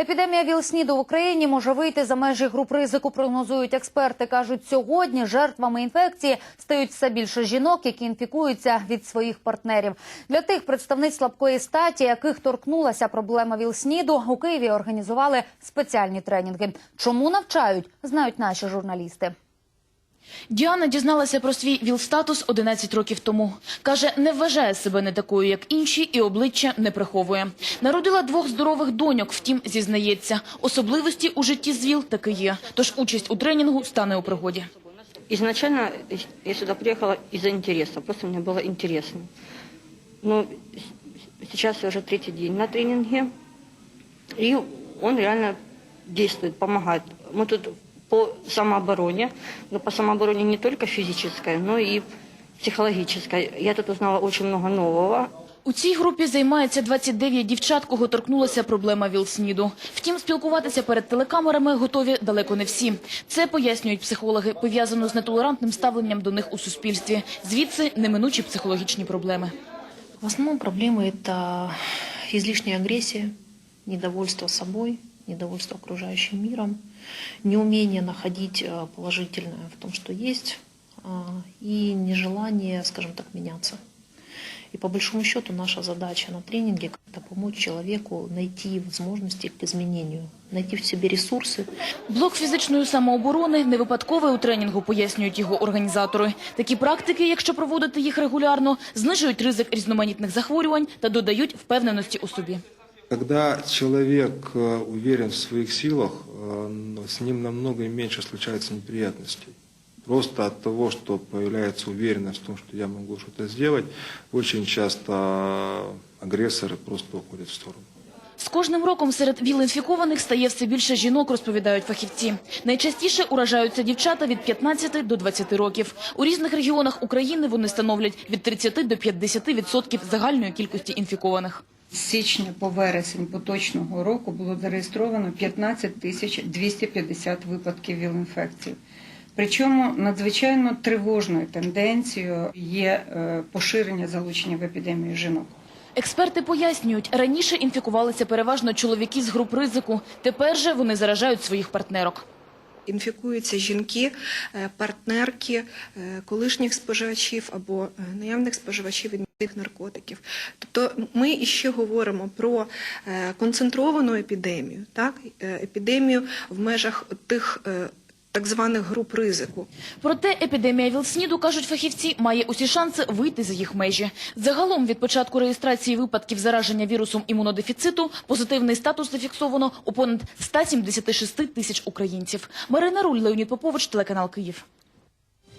Епідемія ВІЛ-СНІДу в Україні може вийти за межі груп ризику, прогнозують експерти. Кажуть, сьогодні жертвами інфекції стають все більше жінок, які інфікуються від своїх партнерів. Для тих представниць слабкої статі, яких торкнулася проблема ВІЛ-СНІДу, у Києві організували спеціальні тренінги. Чому навчають, знають наші журналісти. Діана дізналася про свій ВІЛ-статус 11 років тому. Каже, не вважає себе не такою, як інші, і обличчя не приховує. Народила двох здорових доньок, втім, зізнається, особливості у житті з ВІЛ таки є. Тож участь у тренінгу стане у пригоді. Изначально я сюда приехала из-за интереса, просто мне было интересно. Но с- сейчас я уже третий день на тренинге, и он реально действует, помогает. Мы тут по самообороне, но по самообороне не только физической, но и психологической. Я тут узнала очень много нового. У цій групі займається 29 дівчат, кого торкнулася проблема ВІЛ-СНІДу. Втім, спілкуватися перед телекамерами готові далеко не всі. Це, пояснюють психологи, пов'язано з нетолерантним ставленням до них у суспільстві. Звідси неминучі психологічні проблеми. В основном проблемы это излишняя агрессия, недовольство собой, недовольство окружающим миром, неумение находить э, положительное в том, что есть, а, и нежелание, скажем так, меняться. И по большому счету наша задача на тренинге – это помочь человеку найти возможности к изменению, найти в себе ресурсы, Блок фізичної самооборони не випадковий у тренінгу, пояснюють його організатори. Такі практики, якщо проводити їх регулярно, знижують ризик різноманітних захворювань та додають впевненості у собі. Когда человек э, уверен в своих силах, э, н- с ним намного меньше случается неприятностей. Просто от того, что появляется уверенность в том, что я могу что-то сделать, очень часто агрессоры просто уходят в сторону. З кожним роком серед ВІЛ-інфікованих стає все більше жінок, розповідають фахівці. Найчастіше уражаються дівчата від 15 до 20 років. У різних регіонах України вони становлять від 30 до 50 відсотків загальної кількості інфікованих. Січня по вересень поточного року було зареєстровано 15 тисяч 250 випадків ВІЛ-інфекції. Причому надзвичайно тривожною тенденцією є е, поширення залучення в епідемію жінок. Експерти пояснюють, раніше інфікувалися переважно чоловіки з груп ризику. Тепер же вони заражають своїх партнерок. Інфікуються жінки, е, партнерки е, колишніх споживачів або е, наявних споживачів відмінних наркотиків. Тобто ми іще говоримо про концентровану епідемію, так? епідемію в межах тих так званих груп ризику. Проте епідемія ВІЛ-СНІДу, кажуть фахівці, має усі шанси вийти за їх межі. Загалом від початку реєстрації випадків зараження вірусом імунодефіциту позитивний статус зафіксовано у понад 176 тисяч українців. Марина Руль, Леонід Попович, телеканал Київ.